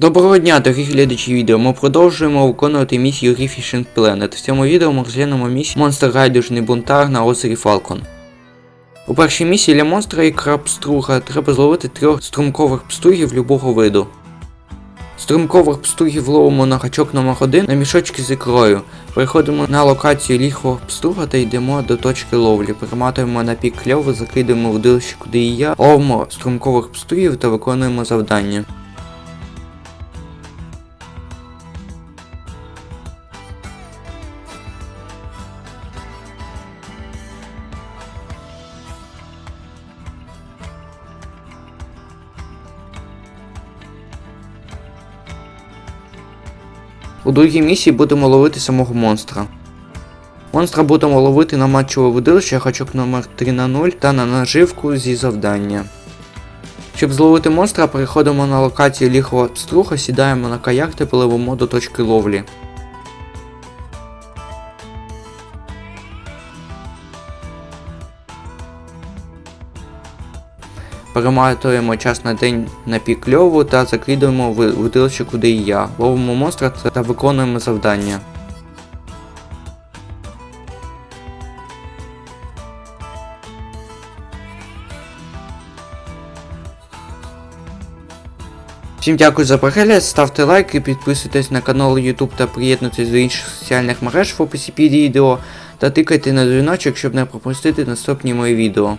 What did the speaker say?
Доброго дня, дорогі глядачі відео. Ми продовжуємо виконувати місію Reef Fishing Planet. В цьому відео ми розглянемо місію Монстр Райдужний бунтар на озері Фалкон. У першій місії для монстра і крабструга треба зловити трьох струмкових пстугів любого виду. Струмкових пстугів ловимо на гачок номер 1 на мішочки з ікрою. Переходимо на локацію ліхого пстуга та йдемо до точки ловлі. Перематуємо на пік кльову, закидаємо в дилище куди і я, ловимо струмкових пстугів та виконуємо завдання. У другій місії будемо ловити самого монстра. Монстра будемо ловити на матчове водилище гачок номер 3 на 0 та на наживку зі завдання. Щоб зловити монстра, переходимо на локацію ліхова пструха, сідаємо на каяк та пливемо до точки ловлі. Перематуємо час на день на пік льову та закидуємо в водилище куди і я. Ловимо монстра та виконуємо завдання. Всім дякую за перегляд, ставте лайки, підписуйтесь на канал YouTube та приєднуйтесь до інших соціальних мереж в описі під відео та тикайте на дзвіночок, щоб не пропустити наступні мої відео.